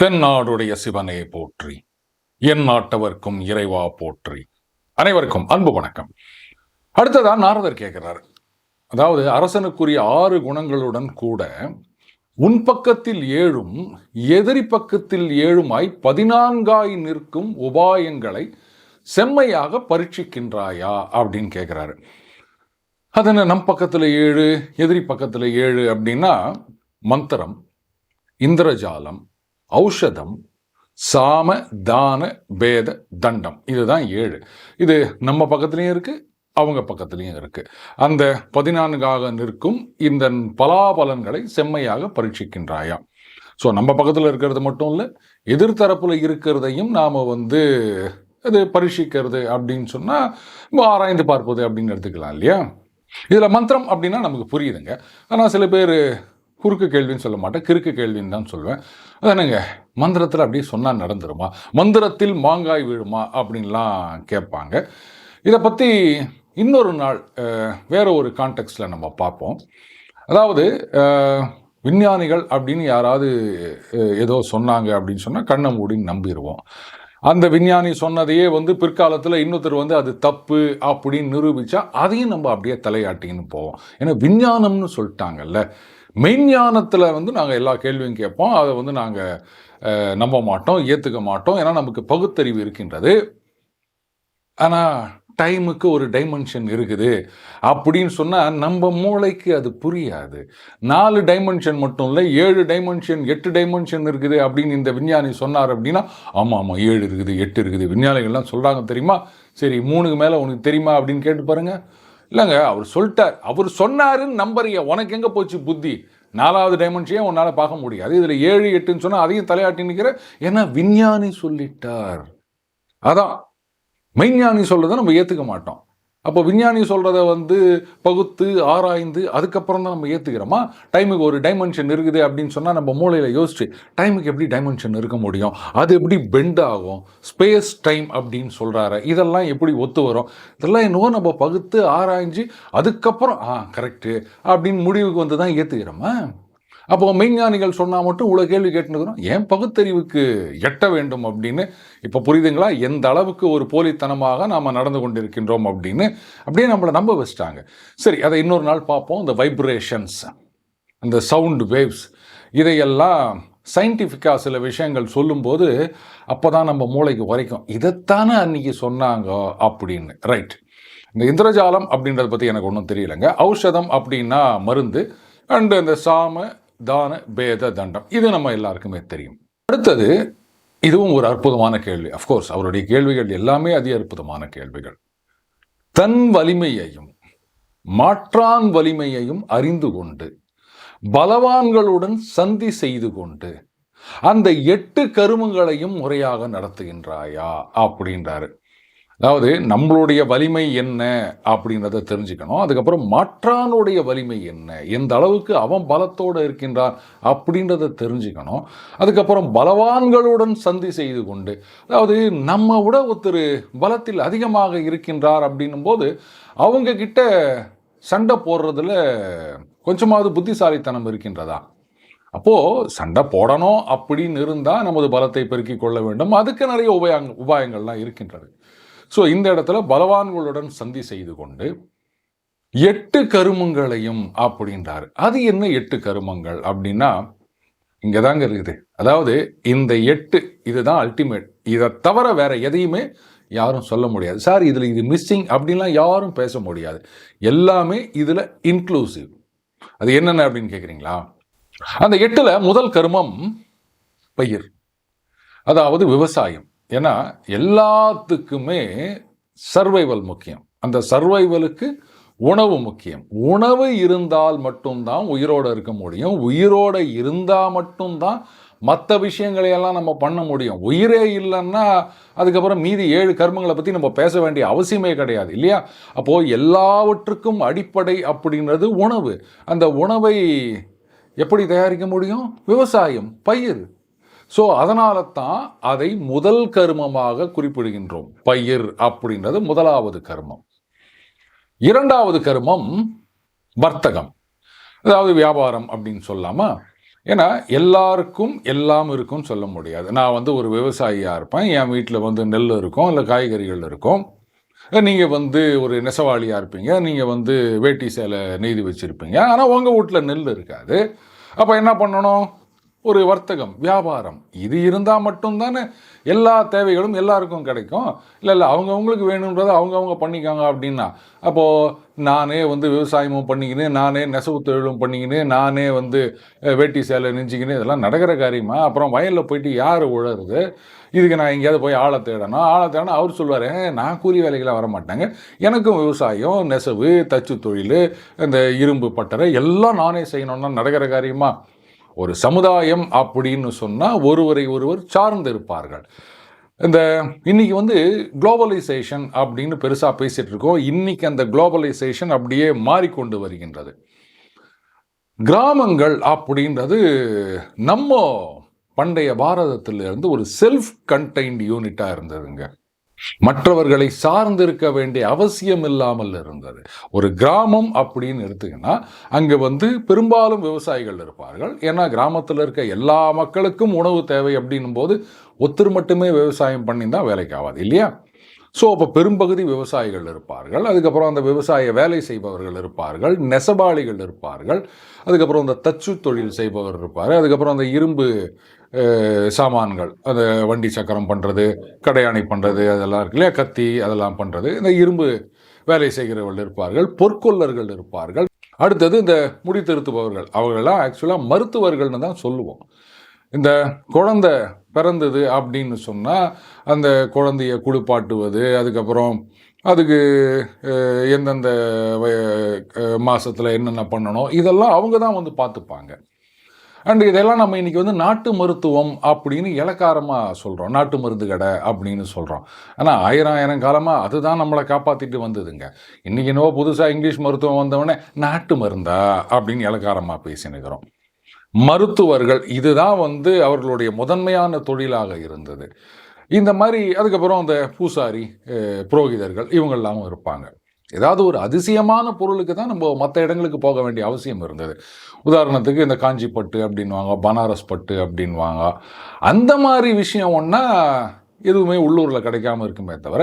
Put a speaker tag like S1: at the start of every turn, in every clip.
S1: தென்னாடுடைய சிவனே போற்றி. என் நாட்டவர்க்கும் இறைவா போற்றி. அனைவருக்கும் அன்பு வணக்கம். அடுத்ததா நாரதர் கேட்கிறார் அதாவது அரசனுக்குரிய ஆறு குணங்களுடன் கூட உன் பக்கத்தில் ஏழும் எதிரி பக்கத்தில் ஏழுமாய் பதினான்காய் நிற்கும் உபாயங்களை செம்மையாக பரீட்சிக்கின்றாயா அப்படின்னு கேட்குறாரு அது நம் பக்கத்தில் ஏழு எதிரி பக்கத்தில் ஏழு அப்படின்னா மந்திரம் இந்திரஜாலம் ஔஷதம் சாம தான பேத தண்டம். இதுதான் ஏழு. இது நம்ம பக்கத்துலேயும் இருக்குது அவங்க பக்கத்துலேயும் இருக்குது அந்த பதினான்காக நிற்கும் இந்த பலாபலன்களை செம்மையாக பரீட்சிக்கின்றாயா ஸோ நம்ம பக்கத்தில் இருக்கிறது மட்டும் இல்லை எதிர்த்தரப்பில் இருக்கிறதையும் நாம் வந்து அது பரீட்சிக்கிறது அப்படின்னு சொன்னால் ஆராய்ந்து பார்ப்பது அப்படின்னு எடுத்துக்கலாம் இல்லையா? இதில் மந்திரம் அப்படின்னா நமக்கு புரியுதுங்க. ஆனால் சில பேர் குறுக்கு கேள்வின்னு சொல்ல மாட்டேன் கிறுக்கு கேள்வின்னு தான் சொல்லுவேன் அதானுங்க மந்திரத்தில் அப்படியே சொன்னால் நடந்துருமா? மந்திரத்தில் மாங்காய் விழுமா? அப்படின்லாம் கேட்பாங்க. இதை பற்றி இன்னொரு நாள் வேற ஒரு கான்டெக்ட்ஸில் நம்ம பார்ப்போம். அதாவது விஞ்ஞானிகள் அப்படின்னு யாராவது ஏதோ சொன்னாங்க அப்படின்னு சொன்னால் கண்ணை மூடி நம்பிடுவோம் அந்த விஞ்ஞானி சொன்னதையே வந்து பிற்காலத்தில் இன்னொருத்தர் வந்து அது தப்பு அப்படின்னு நிரூபித்தா அதையும் நம்ம அப்படியே தலையாட்டின்னு போவோம். ஏன்னா விஞ்ஞானம்னு சொல்லிட்டாங்கல்ல. மெய்ஞானத்தில் வந்து நாங்கள் எல்லா கேள்வியும் கேட்போம். அதை வந்து நாங்கள் நம்ப மாட்டோம் ஏற்றுக்க மாட்டோம். ஏன்னா நமக்கு பகுத்தறிவு இருக்கின்றது. ஆனால் டைமுக்கு ஒரு டைமென்ஷன் இருக்குது. அப்படின்னு சொன்னால் நம்ம மூளைக்கு அது புரியாது. நாலு டைமென்ஷன் மட்டும் இல்லை ஏழு டைமென்ஷன் எட்டு டைமென்ஷன் இருக்குது அப்படின்னு இந்த விஞ்ஞானி சொன்னார் அப்படின்னா ஆமாம் ஆமாம் ஏழு இருக்குது எட்டு இருக்குது. விஞ்ஞானிகள்லாம் சொல்கிறாங்க தெரியுமா? சரி மூணுக்கு மேலே உனக்கு தெரியுமா அப்படின்னு கேட்டு பாருங்கள் இல்லைங்க அவர் சொல்லிட்டார். அவர் சொன்னாருன்னு நம்புறீங்க. உனக்கு எங்கே போச்சு புத்தி? நாலாவது டைமென்ஷனே உன்னால் பார்க்க முடியாது? இதில் ஏழு எட்டுன்னு சொன்னால் அதையும் தலையாட்டி நிற்கிற ஏன்னா விஞ்ஞானி சொல்லிட்டார். அதான். மெய்ஞானி சொல்கிறத நம்ம ஏற்றுக்க மாட்டோம். அப்போ விஞ்ஞானி சொல்கிறத வந்து பகுத்து ஆராய்ந்து அதுக்கப்புறம் தான் நம்ம ஏற்றுக்கிறோமா டைமுக்கு ஒரு டைமென்ஷன் இருக்குது அப்படின்னு சொன்னால் நம்ம மூளையில் யோசிச்சு டைமுக்கு எப்படி டைமென்ஷன் இருக்க முடியும்? அது எப்படி பெண்ட் ஆகும்? ஸ்பேஸ் டைம் அப்படின்னு சொல்கிறாரு இதெல்லாம் எப்படி ஒத்து வரும்? இதெல்லாம் என்னவோ நம்ம பகுத்து ஆராய்ஞ்சு அதுக்கப்புறம் ஆ கரெக்டு அப்படின்னு முடிவுக்கு வந்து தான் ஏற்றுக்கிறோமா அப்போ மெய்ஞானிகள் சொன்னால் மட்டும் இவ்வளோ கேள்வி கேட்டுருக்கிறோம் ஏன் பகுத்தறிவுக்கு எட்ட வேண்டும் அப்படின்னு இப்போ புரியுதுங்களா? எந்த அளவுக்கு ஒரு போலித்தனமாக நாம் நடந்து கொண்டிருக்கின்றோம் அப்படின்னு. அப்படியே நம்மளை நம்ப வச்சிட்டாங்க. சரி அதை இன்னொரு நாள் பார்ப்போம். இந்த வைப்ரேஷன்ஸ் அந்த சவுண்ட் வேவ்ஸ் இதையெல்லாம் சயின்டிஃபிக்காக சில விஷயங்கள் சொல்லும்போது அப்போ தான் நம்ம மூளைக்கு உரைக்கும். இதைத்தானே அன்னைக்கு சொன்னாங்க அப்படின்னு. ரைட் இந்த இந்திரஜாலம் அப்படின்றத பற்றி எனக்கு ஒன்றும் தெரியலைங்க. ஔஷதம் அப்படின்னா மருந்து அண்டு இந்த சாம தான பேத தண்டம். இது நம்ம எல்லாருக்குமே தெரியும். அடுத்தது இதுவும் ஒரு அற்புதமான கேள்வி. அஃப்கோர்ஸ் அவருடைய கேள்விகள் எல்லாமே அதி அற்புதமான கேள்விகள். தன் வலிமையையும் மாற்றான் வலிமையையும் அறிந்து கொண்டு பலவான்களுடன் சந்தி செய்து கொண்டு அந்த எட்டு கருமங்களையும் முறையாக நடத்துகின்றாயா? அப்படின்றாரு. அதாவது நம்மளுடைய வலிமை என்ன அப்படின்றத தெரிஞ்சுக்கணும். அதுக்கப்புறம் மற்றானுடைய வலிமை என்ன? எந்த அளவுக்கு அவன் பலத்தோடு இருக்கின்றான் அப்படின்றத தெரிஞ்சுக்கணும். அதுக்கப்புறம் பலவான்களுடன் சந்தி செய்து கொண்டு அதாவது நம்ம விட ஒருத்தர் பலத்தில் அதிகமாக இருக்கின்றார் அப்படின்னும் போது அவங்க கிட்ட சண்டை போடுறதுல கொஞ்சமாவது புத்திசாலித்தனம் இருக்கின்றதா? அப்போ சண்டை போடணும் அப்படின்னு இருந்தால் நமது பலத்தை பெருக்கிக் கொள்ள வேண்டும். அதுக்கு நிறைய உபாயங் உபாயங்கள்லாம் இருக்கின்றது. ஸோ இந்த இடத்துல பலவான்களுடன் சந்தி செய்து கொண்டு எட்டு கருமங்களையும் அப்படின்றாரு. அது என்ன எட்டு கருமங்கள் அப்படின்னா இங்கே தாங்க இருக்குது. அதாவது இந்த எட்டு இதுதான் அல்டிமேட் இதை தவிர வேற எதையுமே யாரும் சொல்ல முடியாது. சார் இதில் இது மிஸ்ஸிங் அப்படின்லாம் யாரும் பேச முடியாது. எல்லாமே இதில் இன்க்ளூசிவ் அது என்னென்ன அப்படின்னு கேட்குறீங்களா அந்த எட்டில் முதல் கருமம் பயிர். அதாவது விவசாயம். ஏன்னா எல்லாத்துக்குமே சர்வைவல் முக்கியம். அந்த சர்வைவலுக்கு உணவு முக்கியம். உணவு இருந்தால் மட்டும்தான் உயிரோட இருக்க முடியும். உயிரோட இருந்தால் மட்டும்தான் மற்ற விஷயங்களையெல்லாம் நம்ம பண்ண முடியும். உயிரே இல்லைன்னா அதுக்கப்புறம் மீதி ஏழு கர்மங்களை பற்றி நம்ம பேச வேண்டிய அவசியமே கிடையாது இல்லையா? அப்போது எல்லாவற்றுக்கும் அடிப்படை அப்படின்றது உணவு. அந்த உணவை எப்படி தயாரிக்க முடியும்? விவசாயம் பயிர். ஸோ அதனால தான் அதை முதல் கர்மமாக குறிப்பிடுகின்றோம். பயிர் அப்படின்றது முதலாவது கர்மம். இரண்டாவது கர்மம் வர்த்தகம். அதாவது வியாபாரம் அப்படின்னு சொல்லாமா ஏன்னா எல்லாருக்கும் எல்லாம் இருக்கும்னு சொல்ல முடியாது. நான் வந்து ஒரு விவசாயியாக இருப்பேன். என் வீட்டில் வந்து நெல் இருக்கும் இல்லை காய்கறிகள் இருக்கும். நீங்கள் வந்து ஒரு நெசவாளியாக இருப்பீங்க. நீங்கள் வந்து வேட்டி சேலை நெய்து வச்சுருப்பீங்க. ஆனால் உங்கள் வீட்டில் நெல் இருக்காது. அப்போ என்ன பண்ணணும்? ஒரு வர்த்தகம் வியாபாரம். இது இருந்தால் மட்டும்தானே எல்லா தேவைகளும் எல்லாருக்கும் கிடைக்கும். இல்லை இல்லை அவங்கவுங்களுக்கு வேணுன்றதை அவங்கவுங்க பண்ணிக்காங்க அப்படின்னா அப்போது நானே வந்து விவசாயமும் பண்ணிக்கின்னு நானே நெசவு தொழிலும் பண்ணிக்கின்னு நானே வந்து வேட்டி சேலை நெஞ்சிக்கின்னு இதெல்லாம் நடக்கிற காரியமா? அப்புறம் வயலில் போயிட்டு யார் உழறது? இதுக்கு நான் எங்கேயாவது போய் ஆளை தேடணும். ஆளை தேடணும் அவர் சொல்லுவார் நான் கூலி வேலைகளாக வர மாட்டாங்க எனக்கும் விவசாயம் நெசவு தச்சு தொழில் இந்த இரும்பு பட்டறை எல்லாம் நானே செய்யணும்னா நடக்கிற காரியமாக ஒரு சமுதாயம் அப்படின்னு சொன்னால் ஒருவரை ஒருவர் சார்ந்து இருப்பார்கள் இந்த இன்னைக்கு வந்து குளோபலைசேஷன் அப்படின்னு பெருசாக பேசிகிட்டு இருக்கோம். இன்னைக்கு அந்த குளோபலைசேஷன் அப்படியே மாறிக்கொண்டு வருகின்றது. கிராமங்கள் அப்படின்றது நம்ம பண்டைய பாரதத்திலிருந்து ஒரு செல்ஃப் கண்டெய்ன்ட் யூனிட்டாக இருந்ததுங்க. மற்றவர்களை சார்ந்திருக்க வேண்டிய அவசியம் இல்லாமல் இருந்தது. ஒரு கிராமம் அப்படின்னு எடுத்துக்கினா அங்கே வந்து பெரும்பாலும் விவசாயிகள் இருப்பார்கள். ஏன்னா கிராமத்தில் இருக்க எல்லா மக்களுக்கும் உணவு தேவை அப்படின்னும் போது ஒருத்தர் மட்டுமே விவசாயம் பண்ணி தான் வேலைக்கு ஆகாது இல்லையா? ஸோ அப்போ பெரும்பகுதி விவசாயிகள் இருப்பார்கள் அதுக்கப்புறம் அந்த விவசாய வேலை செய்பவர்கள் இருப்பார்கள் நெசவாளிகள் இருப்பார்கள் அதுக்கப்புறம் அந்த தச்சு தொழில் செய்பவர் இருப்பார் அதுக்கப்புறம் அந்த இரும்பு சாமான்கள் அந்த வண்டி சக்கரம் பண்ணுறது கடையானை பண்ணுறது அதெல்லாம் இருக்கு இல்லையா கத்தி அதெல்லாம் பண்ணுறது இந்த இரும்பு வேலை செய்கிறவர்கள் இருப்பார்கள் பொற்கொல்லர்கள் இருப்பார்கள். அடுத்தது இந்த முடி திருத்துபவர்கள் அவர்களெல்லாம் ஆக்சுவலாக மருத்துவர்கள்னு தான் சொல்லுவோம். இந்த குழந்தை பிறந்தது அப்படின்னு சொன்னால் அந்த குழந்தைய குளிப்பாட்டுவது அதுக்கப்புறம் அதுக்கு எந்தெந்த மாதத்தில் என்னென்ன பண்ணணும் இதெல்லாம் அவங்க தான் வந்து பார்த்துப்பாங்க. அண்ட் இதெல்லாம் நம்ம இன்னைக்கு வந்து நாட்டு மருத்துவம் அப்படின்னு இலக்காரமாக சொல்கிறோம் நாட்டு மருந்து கடை அப்படின்னு சொல்கிறோம் ஆனால் ஆயிரம் ஆயிரம் காலமாக அதுதான் நம்மளை காப்பாற்றிட்டு வந்ததுங்க. இன்றைக்கி என்னவோ புதுசாக இங்கிலீஷ் மருத்துவம் வந்தவொடனே நாட்டு மருந்தா அப்படின்னு இலக்காரமாக பேசினுக்கிறோம். மருத்துவர்கள் இதுதான் வந்து அவர்களுடைய முதன்மையான தொழிலாக இருந்தது. இந்த மாதிரி அதுக்கப்புறம் அந்த பூசாரி புரோகிதர்கள் இவங்கெல்லாமும் இருப்பாங்க. ஏதாவது ஒரு அதிசயமான பொருளுக்கு தான் நம்ம மற்ற இடங்களுக்கு போக வேண்டிய அவசியம் இருந்தது. உதாரணத்துக்கு இந்த காஞ்சி பட்டு அப்படின்வாங்க பனாரஸ் பட்டு அப்படின்வாங்க அந்த மாதிரி விஷயம் ஒன்றா எதுவுமே உள்ளூரில் கிடைக்காம இருக்குமே தவிர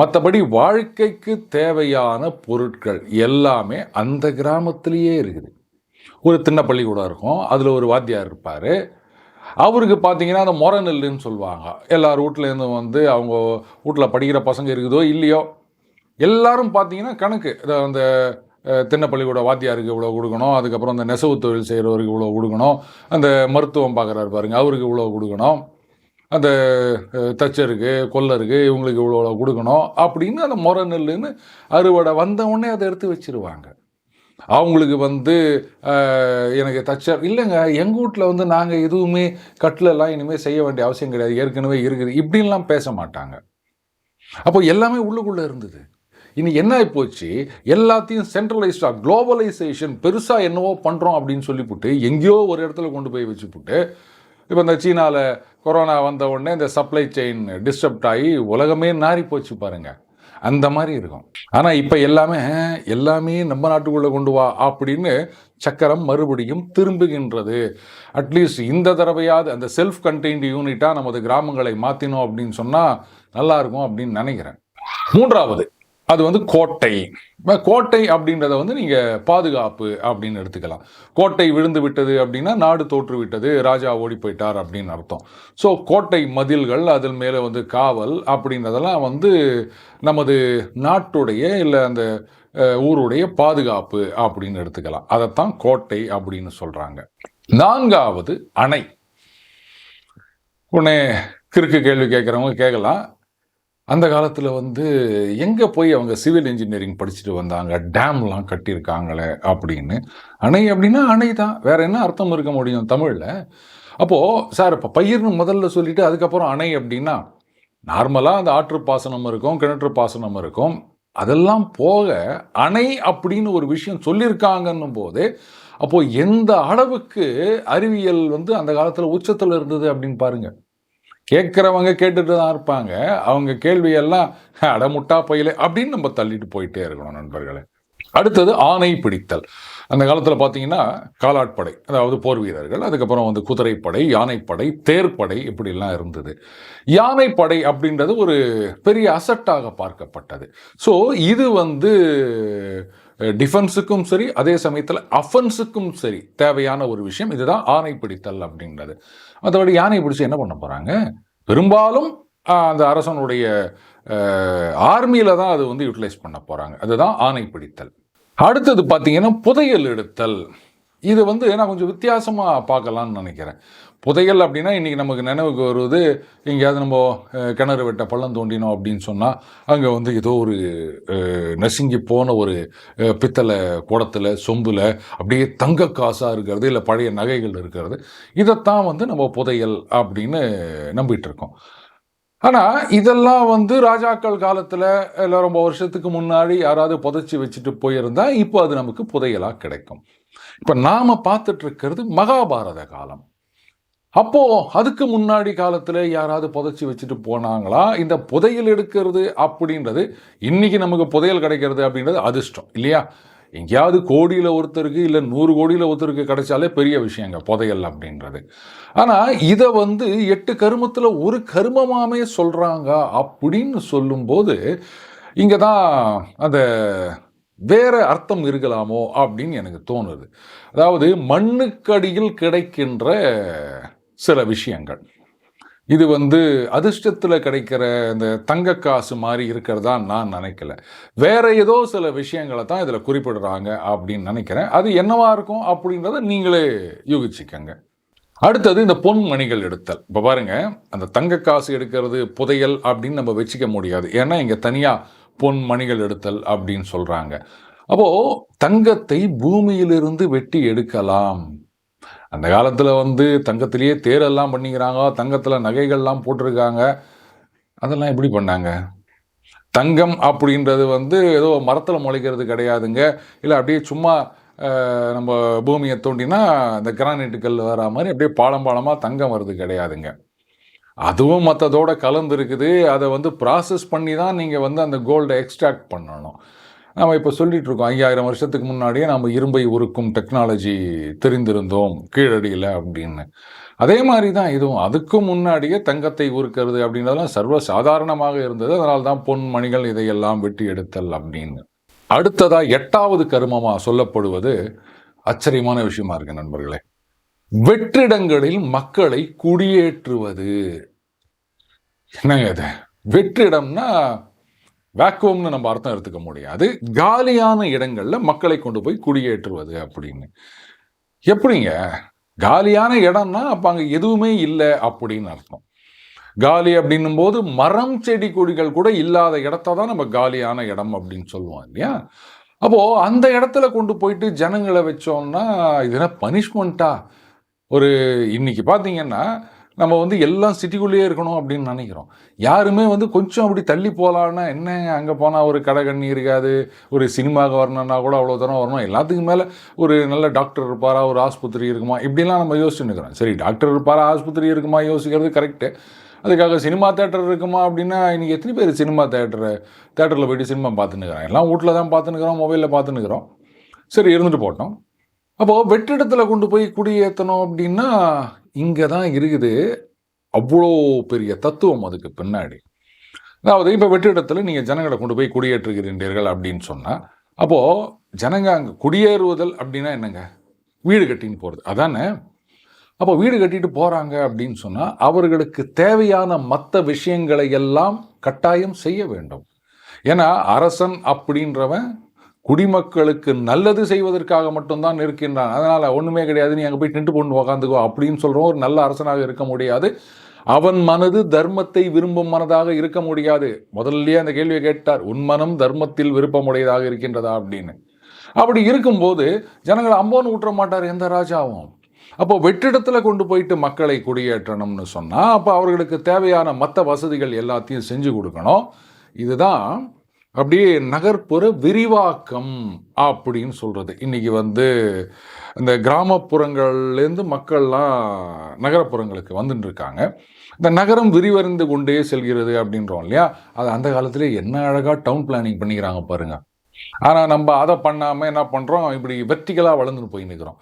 S1: மற்றபடி வாழ்க்கைக்கு தேவையான பொருட்கள் எல்லாமே அந்த கிராமத்திலேயே இருக்குது. ஒரு திண்ண பள்ளிக்கூடம் இருக்கும். அதில் ஒரு வாத்தியார் இருப்பார். அவருக்கு பார்த்தீங்கன்னா அந்த முறை நெல்லுன்னு சொல்லுவாங்க. எல்லார் வீட்லேருந்து வந்து அவங்க வீட்டில் படிக்கிற பசங்க இருக்குதோ இல்லையோ எல்லாரும் பார்த்தீங்கன்னா கணக்கு. இதை அந்த அஹ், பள்ளிக்கூட வாத்தியாருக்கு இவ்வளோ கொடுக்கணும். அதுக்கப்புறம் அந்த நெசவு தொழில் செய்கிறவருக்கு இவ்வளோ கொடுக்கணும். அந்த மருத்துவம் பார்க்குறாரு பாருங்க அவருக்கு இவ்வளோ கொடுக்கணும். அந்த தச்சருக்கு கொல்லருக்கு இவங்களுக்கு இவ்வளோ கொடுக்கணும். அப்படின்னு அந்த முறை நெல்லுன்னு அறுவடை வந்த உடனே அதை எடுத்து வச்சிருவாங்க. அவங்களுக்கு வந்து எனக்கு தச்சர் இல்லைங்க எங்கள் வீட்டில் வந்து நாங்கள் எதுவுமே கட்டிலெல்லாம் இனிமேல் செய்ய வேண்டிய அவசியம் கிடையாது. ஏற்கனவே இருக்குது. இப்படின்லாம் பேச மாட்டாங்க. அப்போ எல்லாமே உள்ளுக்குள்ளே இருந்தது. இனி என்ன ஆகிப்போச்சு எல்லாத்தையும் சென்ட்ரலைஸ்டாக குளோபலைசேஷன் பெருசாக என்னவோ பண்ணுறோம் அப்படின்னு சொல்லிவிட்டு எங்கேயோ ஒரு இடத்துல கொண்டு போய் வச்சுப்புட்டு இப்போ இந்த சீனாவில் கொரோனா வந்த உடனே இந்த சப்ளை செயின் டிஸ்டர்ப்ட் ஆகி உலகமே நாரி போச்சு பாருங்கள் அந்த மாதிரி இருக்கும். ஆனால் இப்போ எல்லாமே எல்லாமே நம்ம நாட்டுக்குள்ளே கொண்டு வா அப்படின்னு சக்கரம் மறுபடியும் திரும்புகின்றது. அட்லீஸ்ட் இந்த தடவையாவது அந்த செல்ஃப் கண்டெய்ன்டு யூனிட்டாக நமது கிராமங்களை மாற்றினோம் அப்படின்னு சொன்னால் நல்லா இருக்கும் அப்படின்னு நினைக்கிறேன். மூன்றாவது அது வந்து கோட்டை. கோட்டை அப்படின்றத வந்து நீங்கள் பாதுகாப்பு அப்படின்னு எடுத்துக்கலாம். கோட்டை விழுந்து விட்டது அப்படின்னா நாடு தோற்று விட்டது ராஜா ஓடி போயிட்டார் அப்படின்னு அர்த்தம். ஸோ கோட்டை மதில்கள் அதில் மேலே வந்து காவல் அப்படின்றதெல்லாம் வந்து நமது நாட்டுடைய இல்லை அந்த ஊருடைய பாதுகாப்பு அப்படின்னு எடுத்துக்கலாம். அதைத்தான் கோட்டை அப்படின்னு சொல்கிறாங்க நான்காவது அணை. உடனே கிறுக்கு கேள்வி கேட்குறவங்க கேட்கலாம். அந்த காலத்தில் வந்து எங்கே போய் அவங்க சிவில் இன்ஜினியரிங் படிச்சுட்டு வந்தாங்க? டேம்லாம் கட்டியிருக்காங்களே அப்படின்னு. அணை அப்படின்னா அணை தான். வேறு என்ன அர்த்தம் இருக்க முடியும் தமிழில்? அப்போது சார் இப்போ பயிர்னு முதல்ல சொல்லிவிட்டு அதுக்கப்புறம் அணை அப்படின்னா நார்மலாக அந்த ஆற்று பாசனம் இருக்கும் கிணற்று பாசனம் இருக்கும். அதெல்லாம் போக அணை அப்படின்னு ஒரு விஷயம் சொல்லியிருக்காங்கன்னும் போது அப்போது எந்த அளவுக்கு அறிவியல் வந்து அந்த காலத்தில் உச்சத்தில் இருந்தது அப்படின்னு பாருங்கள் கேட்குறவங்க கேட்டுட்டு தான் இருப்பாங்க. அவங்க கேள்வியெல்லாம் அடமுட்டா பயில அப்படின்னு நம்ம தள்ளிட்டு போயிட்டே இருக்கணும் நண்பர்களே. அடுத்தது ஆணை பிடித்தல். அந்த காலத்தில் பார்த்தீங்கன்னா காலாட்படை அதாவது போர் வீரர்கள் அதுக்கப்புறம் வந்து குதிரைப்படை யானைப்படை தேர்ப்படை இப்படிலாம் இருந்தது. யானைப்படை அப்படின்றது ஒரு பெரிய அசட்டாக பார்க்கப்பட்டது. ஸோ இது வந்து டிஃபென்ஸுக்கும் சரி அதே சமயத்தில் அஃபென்ஸுக்கும் சரி தேவையான ஒரு விஷயம். இதுதான் ஆணை பிடித்தல் அப்படின்றது. மற்றபடி யானை பிடிச்சி என்ன பண்ண போகிறாங்க பெரும்பாலும் அந்த அரசனுடைய ஆர்மியில் தான் அது வந்து யூட்டிலைஸ் பண்ண போகிறாங்க அதுதான் ஆணை பிடித்தல். அடுத்தது பார்த்தீங்கன்னா புதையல் எடுத்தல். இது வந்து நான் கொஞ்சம் வித்தியாசமாக பார்க்கலாம்னு நினைக்கிறேன். புதையல் அப்படின்னா இன்றைக்கி நமக்கு நினைவுக்கு வருவது எங்கேயாவது நம்ம கிணறு வெட்ட பள்ளம் தோண்டினோம் அப்படின்னு சொன்னால் அங்கே வந்து ஏதோ ஒரு நசுங்கி போன ஒரு பித்தளை குடத்தில் சொம்பில் அப்படியே தங்க காசாக இருக்கிறது இல்லை பழைய நகைகள் இருக்கிறது. இதைத்தான் வந்து நம்ம புதையல் அப்படின்னு நம்பிட்டு இருக்கோம். ஆனால் இதெல்லாம் வந்து ராஜாக்கள் காலத்தில் இல்லை ரொம்ப வருஷத்துக்கு முன்னாடி யாராவது புதைச்சி வச்சுட்டு போயிருந்தால் இப்போ அது நமக்கு புதையலாக கிடைக்கும். இப்போ நாம் பார்த்துட்டு இருக்கிறது மகாபாரத காலம். அப்போது அதுக்கு முன்னாடி காலத்தில் யாராவது புதைச்சி வச்சுட்டு போனாங்களா? இந்த புதையல் எடுக்கிறது அப்படின்றது இன்றைக்கி நமக்கு புதையல் கிடைக்கிறது அப்படின்றது அதிர்ஷ்டம் இல்லையா? எங்கேயாவது கோடியில் ஒருத்தருக்கு இல்லை நூறு கோடியில் ஒருத்தருக்கு கிடைச்சாலே பெரிய விஷயங்க புதையல் அப்படின்றது. ஆனால் இதை வந்து எட்டு கருமத்தில் ஒரு கருமமாமே சொல்கிறாங்க அப்படின்னு சொல்லும்போது இங்கே தான் அந்த வேற அர்த்தம் இருக்கலாமோ அப்படின்னு எனக்கு தோணுது. அதாவது மண்ணுக்கடியில் கிடைக்கின்ற சில விஷயங்கள். இது வந்து அதிர்ஷ்டத்தில் கிடைக்கிற இந்த தங்க காசு மாதிரி இருக்கிறதா நான் நினைக்கல. வேற ஏதோ சில விஷயங்களை தான் இதில் குறிப்பிடுறாங்க அப்படின்னு நினைக்கிறேன். அது என்னவா இருக்கும் அப்படின்றத நீங்களே யூகிச்சுக்கங்க. அடுத்தது இந்த பொன் மணிகள் எடுத்தல். இப்போ பாருங்க அந்த தங்க காசு எடுக்கிறது புதையல் அப்படின்னு நம்ம வச்சுக்க முடியாது. ஏன்னா இங்கே தனியாக பொன் மணிகள் எடுத்தல் அப்படின்னு சொல்கிறாங்க அப்போது தங்கத்தை பூமியிலிருந்து வெட்டி எடுக்கலாம். அந்த காலத்தில் வந்து தங்கத்திலேயே தேரெல்லாம் பண்ணிக்கிறாங்க தங்கத்தில் நகைகள்லாம் போட்டிருக்காங்க. அதெல்லாம் எப்படி பண்ணாங்க? தங்கம் அப்படின்றது வந்து ஏதோ மரத்தில் முளைக்கிறது கிடையாதுங்க. இல்லை அப்படியே சும்மா நம்ம பூமியை தோண்டினா இந்த கிரானைட்டுக்கல் வர மாதிரி அப்படியே பாலம் பாலமாக தங்கம் வருது கிடையாதுங்க. அதுவும் மற்றதோட கலந்து இருக்குது அதை வந்து ப்ராசஸ் பண்ணி தான் நீங்கள் வந்து அந்த கோல்டை எக்ஸ்ட்ராக்ட் பண்ணணும். நம்ம இப்போ சொல்லிகிட்ருக்கோம் ஐயாயிரம் வருஷத்துக்கு முன்னாடியே நம்ம இரும்பை உருக்கும் டெக்னாலஜி தெரிந்திருந்தோம் கீழடியில் அப்படின்னு. அதே மாதிரி தான் இதுவும் அதுக்கு முன்னாடியே தங்கத்தை உருக்கிறது அப்படின்றதெல்லாம் சர்வ சாதாரணமாக இருந்தது. அதனால தான் பொன் மணிகள் இதையெல்லாம் வெட்டி எடுத்தல் அப்படின்னு. அடுத்ததாக எட்டாவது கருமமாக சொல்லப்படுவது ஆச்சரியமான விஷயமா இருக்குது நண்பர்களே. வெற்றிடங்களில் மக்களை குடியேற்றுவது. என்னங்க இது? வெற்றிடம்னா வேக்குவம்னு நம்ம அர்த்தம் எடுத்துக்க முடியாது. காலியான இடங்கள்ல மக்களை கொண்டு போய் குடியேற்றுவது அப்படின்னு. எப்படிங்க? காலியான இடம்னா அப்போ அங்கே எதுவுமே இல்லை அப்படின்னு அர்த்தம். காலி அப்படின்னும் போது மரம் செடி கொடிகள் கூட இல்லாத இடத்த தான் நம்ம காலியான இடம் அப்படின்னு சொல்லுவோம் இல்லையா? அப்போது அந்த இடத்துல கொண்டு போயிட்டு ஜனங்களை வச்சோம்னா இது என்ன பனிஷ்மெண்ட்டா ஒரு இன்றைக்கி பார்த்தீங்கன்னா நம்ம வந்து எல்லாம் சிட்டிக்குள்ளேயே இருக்கணும் அப்படின்னு நினைக்கிறோம். யாருமே வந்து கொஞ்சம் அப்படி தள்ளி போகலான்னா என்ன? அங்கே போனால் ஒரு கடை கண்ணி இருக்காது. ஒரு சினிமாவுக்கு வரணும்னா கூட அவ்வளோ தூரம் வரணும். எல்லாத்துக்கும் மேலே ஒரு நல்ல டாக்டர் இருப்பாரா? ஒரு ஆஸ்பத்திரி இருக்குமா? இப்படிலாம் நம்ம யோசிச்சுன்னு இருக்கிறோம் சரி டாக்டர் இருப்பாரா? ஆஸ்பத்திரி இருக்குமா? யோசிக்கிறது கரெக்டு அதுக்காக சினிமா தேட்டர் இருக்குமா அப்படின்னா இன்றைக்கி எத்தனை பேர் சினிமா தேட்டரு தேட்டரில் போயிட்டு சினிமா பார்த்துன்னு இருக்கிறோம் எல்லாம் வீட்டில் தான் பார்த்துன்னு இருக்கிறோம் மொபைலில் பார்த்துன்னு இருக்கிறோம் சரி இருந்துட்டு போட்டோம். அப்போது வெற்றிடத்தில் கொண்டு போய் குடியேற்றணும் அப்படின்னா இங்கே தான் இருக்குது. அவ்வளோ பெரிய தத்துவம் அதுக்கு பின்னாடி. அதாவது இப்போ வெற்றிடத்தில் நீங்கள் ஜனங்களை கொண்டு போய் குடியேற்றுகிறீர்கள் அப்படின்னு சொன்னால் அப்போது ஜனங்க அங்கே குடியேறுவதல் அப்படின்னா என்னங்க? வீடு கட்டின்னு போகிறது அதானே? அப்போ வீடு கட்டிட்டு போகிறாங்க அப்படின்னு சொன்னால் அவர்களுக்கு தேவையான மற்ற விஷயங்களை எல்லாம் கட்டாயம் செய்ய வேண்டும். ஏன்னா அரசன் அப்படின்றவன் குடிமக்களுக்கு நல்லது செய்வதற்காக மட்டும்தான் இருக்கின்றான் அதனால் ஒன்றுமே கிடையாது. நீ அங்கே போய் நின்று கொண்டு உக்காந்துக்கோ அப்படின்னு சொல்கிறோம் ஒரு நல்ல அரசனாக இருக்க முடியாது. அவன் மனது தர்மத்தை விரும்பும் மனதாக இருக்க முடியாது. முதல்லயே அந்த கேள்வியை கேட்டார். உன் மனம் தர்மத்தில் விருப்பமுடையதாக இருக்கின்றதா? அப்படின்னு. அப்படி இருக்கும்போது ஜனங்கள் அம்போன்னு விட்டுற மாட்டார். எந்த ராஜாவும்? அப்போ வெற்றிடத்தில் கொண்டு போயிட்டு மக்களை குடியேற்றணும்னு சொன்னால் அப்போ அவர்களுக்கு தேவையான மற்ற வசதிகள் எல்லாத்தையும் செஞ்சு கொடுக்கணும். இதுதான் அப்படியே நகர்ப்புற விரிவாக்கம் அப்படின்னு சொல்கிறது இன்றைக்கி வந்து இந்த கிராமப்புறங்கள்லேருந்து மக்கள்லாம் நகரப்புறங்களுக்கு வந்துட்டு இருக்காங்க இந்த நகரம் விரிவடைந்து கொண்டே செல்கிறது அப்படின்றோம் இல்லையா? அது அந்த காலத்தில் என்ன அழகாக டவுன் பிளானிங் பண்ணிக்கிறாங்க பாருங்கள் ஆனால் நம்ம அதை பண்ணாமல் என்ன பண்ணுறோம் இப்படி வெர்டிகலாக வளர்ந்துன்னு போய் நிற்கிறோம்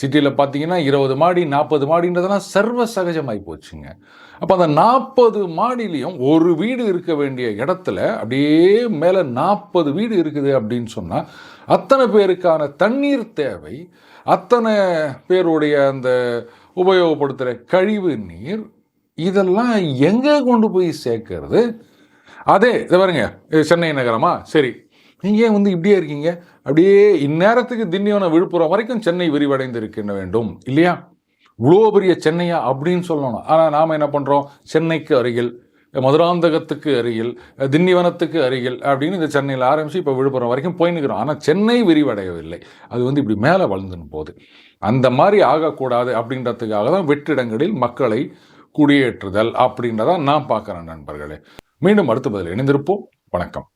S1: சிட்டியில் பார்த்தீங்கன்னா இருபது மாடி நாற்பது மாடின்றதெல்லாம் சர்வ சகஜமாகி போச்சுங்க. அப்போ அந்த நாற்பது மாடிலையும் ஒரு வீடு இருக்க வேண்டிய இடத்துல அப்படியே மேலே நாற்பது வீடு இருக்குது அப்படின்னு சொன்னால் அத்தனை பேருக்கான தண்ணீர் தேவை அத்தனை பேருடைய அந்த உபயோகப்படுத்துகிற கழிவு நீர் இதெல்லாம் எங்கே கொண்டு போய் சேர்க்கறது? அதே இதை பாருங்க சென்னை நகரமா? சரி. நீங்கள் ஏன் வந்து இப்படியே இருக்கீங்க? அப்படியே இந்நேரத்துக்கு திண்டிவனம் விழுப்புரம் வரைக்கும் சென்னை விரிவடைந்து இருக்கின்ற வேண்டும் இல்லையா? இவ்வளோ பெரிய சென்னையா அப்படின்னு சொல்லணும். ஆனால் நாம் என்ன பண்ணுறோம் சென்னைக்கு அருகில் மதுராந்தகத்துக்கு அருகில் திண்டிவனத்துக்கு அருகில் அப்படின்னு இந்த சென்னையில் ஆரம்பித்து இப்போ விழுப்புரம் வரைக்கும் போய் ஆனால் சென்னை விரிவடையவில்லை. அது வந்து இப்படி மேலே வளர்ந்துன்னு போகுது. அந்த மாதிரி ஆகக்கூடாது அப்படின்றதுக்காக தான் வெற்றிடங்களில் மக்களை குடியேற்றுதல் அப்படின்றதான் நான் பார்க்குறேன் நண்பர்களே. மீண்டும் அடுத்த பதில் இணைந்திருப்போம். வணக்கம்.